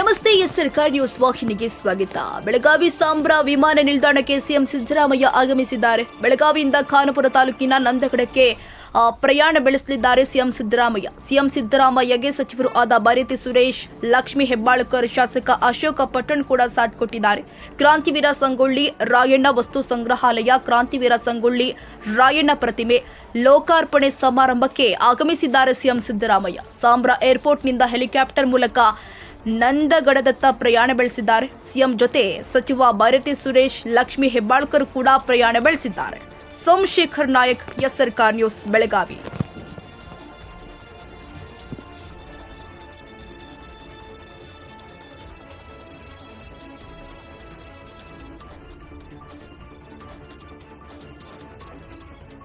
S Sarkar news ವಾಹಿನಿಗೆ ಸ್ವಾಗತ. ಬೆಳಗಾವಿ ಸಾಂಬ್ರಾ ವಿಮಾನ ನಿಲ್ದಾಣಕ್ಕೆ ಸಿಎಂ ಸಿದ್ದರಾಮಯ್ಯ ಆಗಮಿಸಿದ್ದಾರೆ. ಬೆಳಗಾವಿಯಿಂದ ಖಾನಪುರ ತಾಲೂಕಿನ ನಂದಗಡಕ್ಕೆ ಪ್ರಯಾಣ ಬೆಳೆಸಲಿದ್ದಾರೆ ಸಿಎಂ ಸಿದ್ದರಾಮಯ್ಯ. ಸಿಎಂ ಸಿದ್ದರಾಮಯ್ಯಗೆ ಸಚಿವರು ಆದ ಭಾರತಿ ಸುರೇಶ್, ಲಕ್ಷ್ಮಿ ಹೆಬ್ಬಾಳ್ಕರ್ ಶಾಸಕ ಅಶೋಕ ಪಟ್ಟಣ್ ಕೂಡ ಸಾಥ್ ಕೊಟ್ಟಿದ್ದಾರೆ. ಕ್ರಾಂತಿವೀರ ಸಂಗೊಳ್ಳಿ, ರಾಯಣ್ಣ ವಸ್ತು ಸಂಗ್ರಹಾಲಯ, ಕ್ರಾಂತಿವೀರ ಸಂಗೊಳ್ಳಿ, ರಾಯಣ್ಣ ಪ್ರತಿಮೆ ಲೋಕಾರ್ಪಣೆ ಸಮಾರಂಭಕ್ಕೆ ಆಗಮಿಸಿದ್ದಾರೆ ಸಿಎಂ ಸಿದ್ದರಾಮಯ್ಯ. ಸಾಂಬ್ರಾ ಏರ್ಪೋರ್ಟ್ನಿಂದ ಹೆಲಿಕಾಪ್ಟರ್ ಮೂಲಕ ನಂದಗಡದತ್ತ ಪ್ರಯಾಣ ಬೆಳೆಸಿದ್ದಾರೆ. ಸಿಎಂ ಜೊತೆ ಸಚಿವ ಭಾರತಿ ಸುರೇಶ್, ಲಕ್ಷ್ಮೀ ಹೆಬ್ಬಾಳ್ಕರ್ ಕೂಡ ಪ್ರಯಾಣ ಬೆಳೆಸಿದ್ದಾರೆ. Somashekhar Nayak S Sarkar news Belagavi.